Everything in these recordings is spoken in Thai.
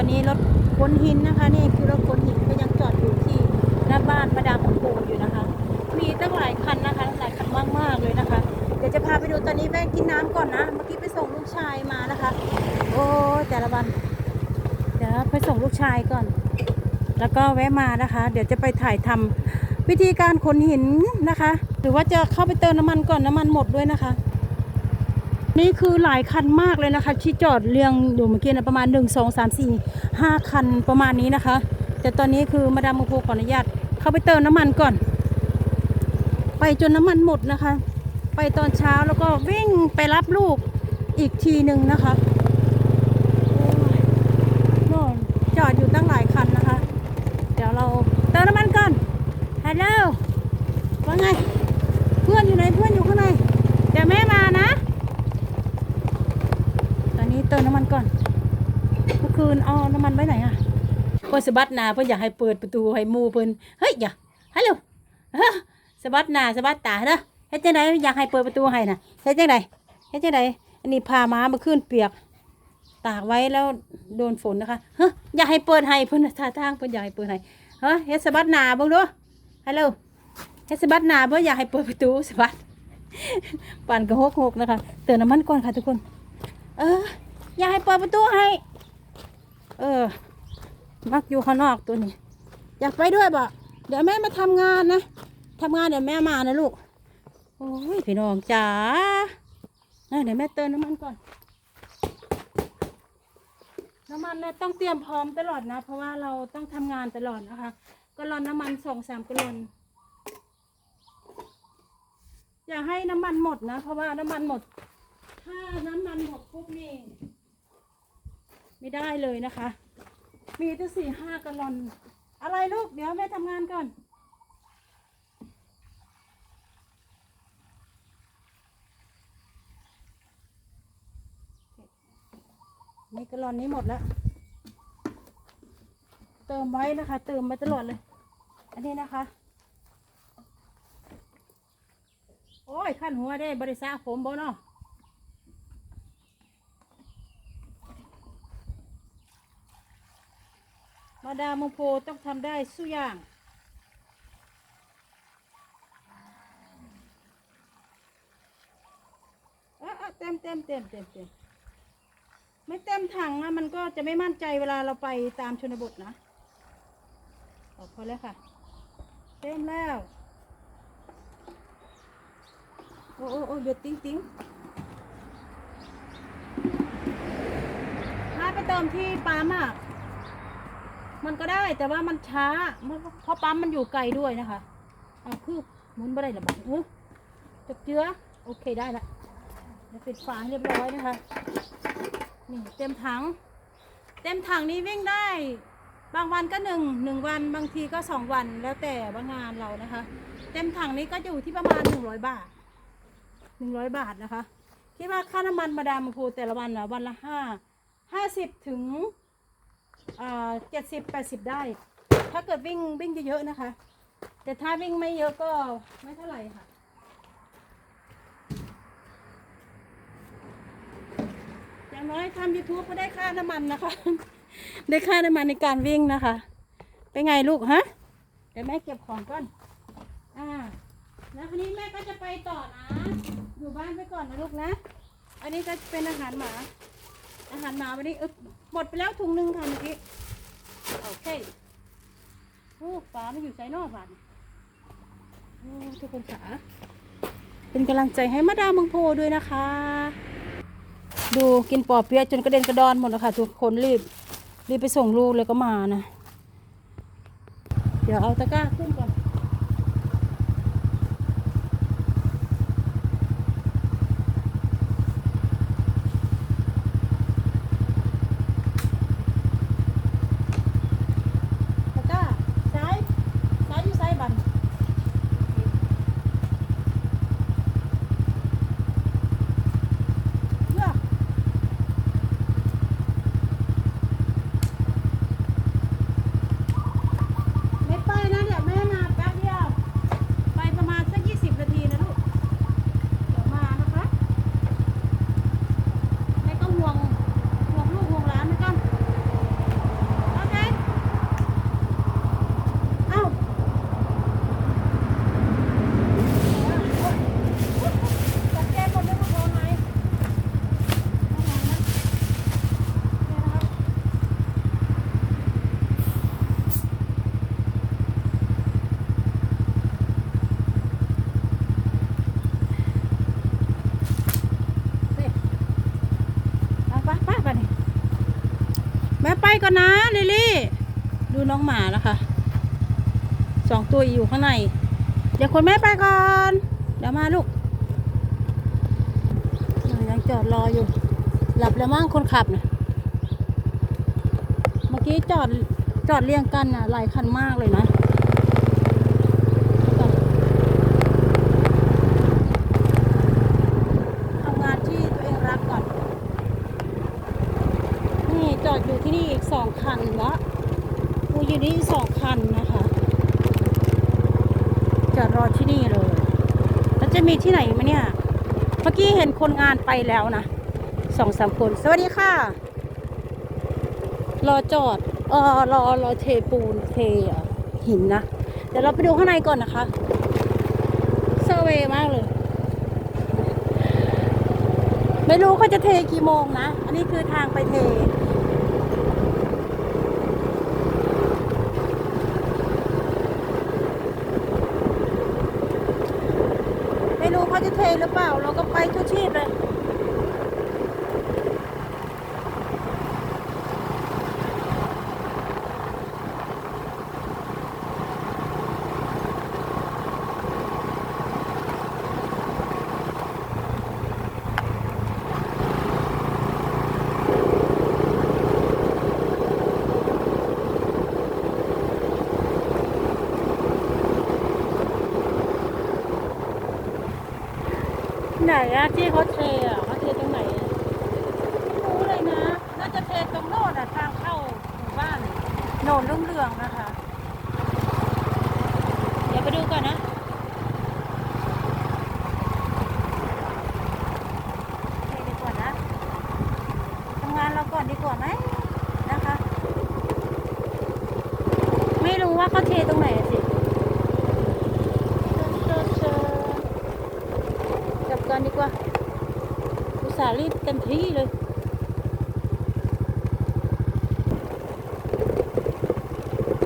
อนนี้รถขนหินนะคะ นี่คือรถขนหินก็ยังจอดอยู่ที่หน้าบ้านประดามของปูอยู่นะคะ มีตั้งหลายคันนะคะหลายคันมากๆเลยนะคะ เดี๋ยวจะพาไปดูตอนนี้แวะกินน้ำก่อนนะ เมื่อกี้ไปส่งลูกชายมานะคะ โอ้แต่ละวันเดี๋ยวไปส่งลูกชายก่อน แล้วก็แวะมานะคะ เดี๋ยวจะไปถ่ายทำวิธีการขนหินนะคะ หรือว่าจะเข้าไปเติมน้ำมันก่อนน้ำมันหมดด้วยนะคะ นี่คือหลายคันมากเลยนะคะ ที่จอดเรียงอยู่เมื่อกี้นะประมาณ 1 2 3 4 5 คันประมาณนี้นะคะ แต่ตอนนี้คือมาดามมโพขออนุญาตเข้าไปเติมน้ำมันก่อน ไปจนน้ำมันหมดนะคะ ไปตอนเช้าแล้วก็วิ่งไปรับลูกอีกทีหนึ่งนะคะโน่นจอดอยู่ตั้งหลายคันนะคะ เดี๋ยวเราเติมน้ำมันก่อนฮัลโหลว่าไง เพื่อนอยู่ไหนเพื่อนอยู่ข้างในเดี๋ยวแม่มานะ เติมน้ำมันก่อน เมื่อคืนเอาน้ำมันไว้ไหนอะเพื่อนสะบัดหนาเพื่อนอยากให้เปิดประตูให้หมูเพื่นเฮ้ยอย่าฮัลโหลสะบัดหนาสะบัดตาเด้อเฮ็ดจังไดอยากให้เปิดประตูให้น่ะเฮ็ดจังไดเฮ็ดจังไดอันนี้พาม้ามาขึ้นเปียก ตากไว้แล้วโดนฝนนะคะเฮ้ยอยากให้เปิดให้เพิ่นท่าทางเพิ่นอยากให้เปิดให้เฮ้ยเฮ็ดสะบัดหนาเบิ่งดูฮัลโหลเฮ็ดสะบัดหนาเพิ่นอยากให้เปิดประตูสะบัดปั่นกระหกหกนะคะเติมน้ำมันก่อนค่ะทุกคน เออ ยากให้เปิดประตูให้ เออ มักอยู่ข้างนอกตัวนี้ อยากไปด้วยบ่เดี๋ยวแม่มาทำงานนะทำงานเดี๋ยวแม่มานะลูก โอ้ยพี่น้องจ๋าเเดี๋ยวแม่เติมน้ำมันก่อน น้ำมันนี่ต้องเตรียมพร้อมตลอดนะ เพราะว่าเราต้องทำงานตลอดนะคะก็รอนน้ำมันสองสามกะลอนอย่าให้น้ำมันหมดนะ เพราะว่าน้ำมันหมด ถ้าน้ำมันหมดปุ๊บ ไม่ได้เลยนะคะ มีตั้งสี่ห้ากะลอน อะไรลูก เดี๋ยวแม่ทำงานก่อน นี่กะลอนนี้หมดแล้ว เติมไว้นะคะ เติมไว้ตลอดเลย อันนี้นะคะ โอ้ยขั้นหัวได้บริษัทผมบ่เนาะ มาดามงโพต้องทำได้สุกอย่างเออเต็มเต็มเต็มเต็มเต็มไม่เต็มถังนะมันก็จะไม่มั่นใจเวลาเราไปตามชนบทนะออกพอแล้วค่ะ เต็มแล้ว โอ้โอ้โอ้เดือดติ้งติ้งถ้าไปเติมที่ปั๊มอะ มันก็ได้แต่ว่ามันช้าเพราะปั๊มมันอยู่ไกลด้วยนะคะเอะคือหมุนไม่ได้หรอบอกเออจับเจือโอเคได้ละเดี๋ยวปิดฝาเรียบร้อยนะคะนี่เต็มถัง เต็มถังนี้วิ่งได้ บางวันก็หนึ่งหนึ่งวันบางทีก็สองวันแล้วแต่ว่างานเรานะคะ เต็มถังนี้ก็อยู่ที่ประมาณหนึ่งร้อยบาทหนึ่งร้อยบาทนะคะคิดว่าค่าน้ำมันมาดามมาพูแต่ละวันนะวันละห้าห้าสิบถึง เจ็ดสิบแปดสิบได้ ถ้าเกิดวิ่งวิ่งเยอะๆนะคะ แต่ถ้าวิ่งไม่เยอะก็ไม่เท่าไหร่ค่ะอย่างน้อยทำยูทูบก็ได้ค่าน้ำมันนะคะ ได้ค่าน้ำมันในการวิ่งนะคะ เป็นไงลูกฮะ เดี๋ยวแม่เก็บของก่อน อ่า แล้วทีนี้แม่ก็จะไปต่อนะ อยู่บ้านไปก่อนนะลูกนะ อันนี้ก็เป็นอาหารหมา หารมาวันนี้เออหมดไปแล้วถุงหนึ่งค่ะเมื่อกี้โอเคโอ้ปลาไม่อยู่ใจนอกบ้านโอ้ทุกคนขาเป็นกำลังใจให้มาดามเมืองโพด้วยนะคะ ดูกินปอเปี๊ยะจนกระเด็นกระดอนหมดแล้วค่ะ ทุกคนรีบรีบไปส่งลูกเลยก็มานะ เดี๋ยวเอาตะกร้าขึ้นก่อน ตะกร้าซ้ายซ้ายอยู่ซ้ายบันเลือกไม่ไปนะเดี๋ยวแม่มาไป ก่อนนะลิลี่ดูน้องหมานะคะสองตัวอยู่ข้างใน เดี๋ยวคนแม่ไปก่อน เดี๋ยวมาลูกยังจอดรออยู่ หลับแล้วมั้งคนขับเนี่ยเมื่อกี้จอดจอดเรียงกันอะหลายคันมากเลยนะทำงานที่ตัวเองรักก่อน นี่ จอดอยู่ที่นี่อีกสองคันละกูอยู่นี่สองคันนะคะ จอดรอที่นี่เลย แล้วจะมีที่ไหนไหมเนี่ย เมื่อกี้เห็นคนงานไปแล้วนะสองสามคน สวัสดีค่ะ รอจอดเออรอรอเทปูนเทหินนะ เดี๋ยวเราไปดูข้างในก่อนนะคะเซอร์เวย์มากเลย ไม่รู้เขาจะเทกี่โมงนะ อันนี้คือทางไปเท ไม่รู้ เขาจะเทหรือเปล่า เราก็ไปทุกชีพเลย ไหนอะที่เขาเทอะเขาเทตรงไหนอะไม่รู้เลยนะ น่าจะเทตรงโน่นอะทางเข้าหมู่บ้านโนนรุ่งเรืองนะคะ เดี๋ยวไปดูก่อนนะ เทดีกว่านะทำงานเราก่อนดีกว่าไหมนะคะ ไม่รู้ว่าเขาเทตรงไหนอะสิเชิญเชิญ กลับกันดีกว่า อุต สาห์รีบเต็มที่เลย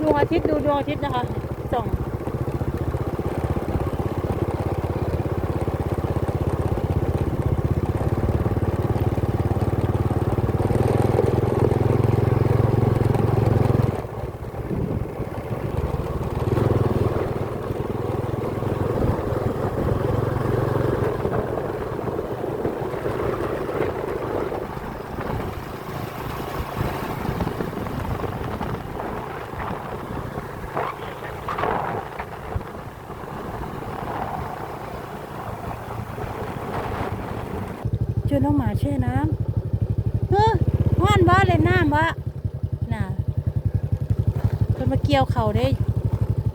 ดวงอาทิตย์ดูดวงอาทิตย์นะคะส่อง วยน้องหมาแช่น้ำเฮ้อห้อนบ้าเลยน้ำบ้าน่ะจนมาเกี่ยวเข่าได้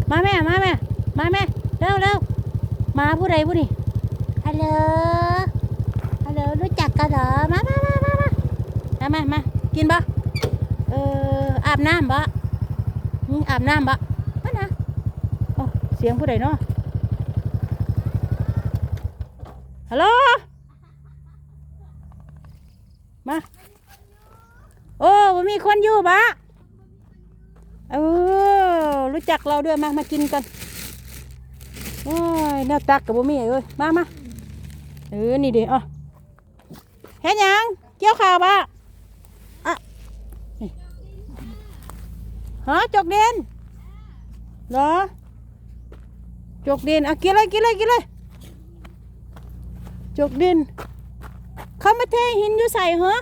มาแม่ มาแม่ มาแม่ เร็วเร็วมาผู้ใดผู้นี่ฮัลโหล ฮัลโหล รู้จักกันเหรอ มามามามามามามากินบ้าเอออาบน้ำบ้าอาบน้ำบ่มานะเสียงผู้ใดเนาะฮัลโหล มีคนอยู่บะเออรู้จักเราด้วยมามากินกันโอ้ยแนวตักกับบ่มีเอ้ยมามาเออนี่เดี๋ยวอะเฮ็ดหยังเกี่ยวข้าวบะอะฮะจกเด่นเหรอจกเด่นอะกินเลยกินเลยกินเลยจกเด่นเขามาเทหินอยู่ใส่เหรอ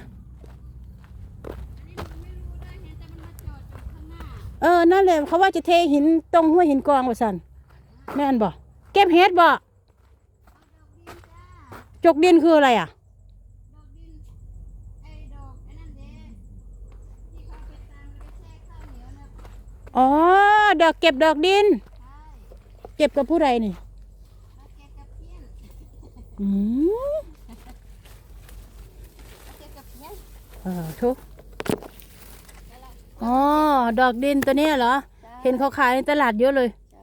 เออนั่นแหละเขาว่าจะเทหินตรงห้วยหินกองว่าสันแม่นบ่เก็บเห็ดบ่จกดินคืออะไรอะอ๋อดอกเก็บดอกดิน เก็บกับผู้ใดนี่อืมเออทุกอ๋อ ดอกดินตัวเนี้ยเหรอ เห็นเขาขายในตลาดเยอะเลยใช่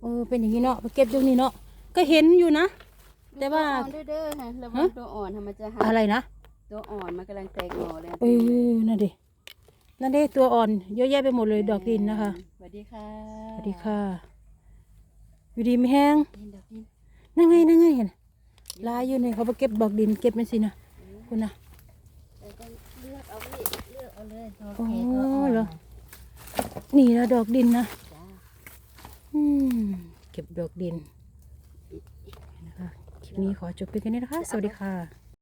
เออเป็นอย่างนี้เนาะไปเก็บตรงนี้เนาะก็เห็นอยู่นะ แต่ว่าตัวอ่อนเด้อๆฮะระวัฮะงตัวอ่อนทำมันจะหักอะไรนะตัวอ่อน มันกำลังแตกหน่อเลยเออนั่นดินั่นดิตัวอ่อนเยอะแยะไปหมดเลยดอกดินนะคะสวัสดีค่ะสวัสดีค่ะอยู่ดีไม่แห้งดินดอกดินนั่งไงนั่งไงเห็นลายอยู่ในเขาไปเก็บดอกดินเก็บมันสินะคุณนะแล้วก็เลือกเอาพี่เลือกเอาเลยตัวโอ้แก่ตัวอ่อนนี่ นะดอกดินนะเก็บดอกดินนะคะคลิปนี้ขอจบเพียงแค่นี้นะคะ สวัสดีค่ะ